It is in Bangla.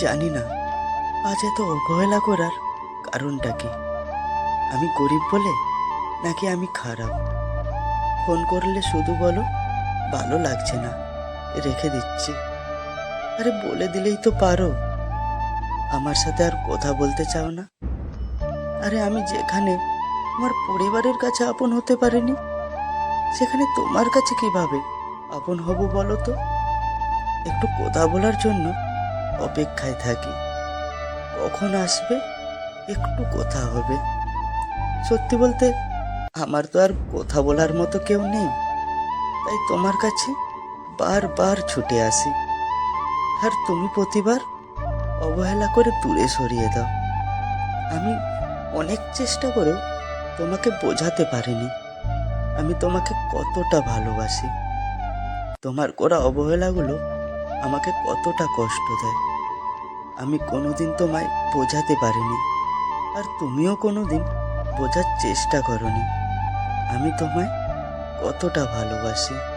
জানি না। আজ এত অবহেলা করার কারণটা কি? আমি গরিব বলে নাকি আমি খারাপ? ফোন করলে শুধু বলো, ভালো লাগছে না, রেখে দিচ্ছি। আরে বলে দিলেই তো পারো। আমার সাথে আর কথা বলতে চাও না। আরে আমি যেখানে, আমার পরিবারের কাছে আপন হতে পারিনি। সেখানে তোমার কাছে কীভাবে আপন হব বলো তো? একটু কথা বলার জন্য অপেক্ষায় থাকি। কখন আসবে? একটু কথা হবে। সত্যি বলতে, আমার তো আর কথা বলার মতো কেউ নেই। তাই তোমার কাছে বারবার ছুটে আসি। আর তুমি প্রতিবার অবহেলা করে দূরে সরিয়ে দাও। আমি অনেক চেষ্টা করেও তোমাকে বোঝাতে পারিনি। আমি তোমাকে কতটা ভালোবাসি। তোমার করা অবহেলাগুলো আমাকে কতটা কষ্ট দেয়। আমি কোনোদিন তোমায় বোঝাতে পারিনি। আর তুমিও কোনোদিন বোঝার চেষ্টা করনি। আমি তোমায় কতটা ভালোবাসি।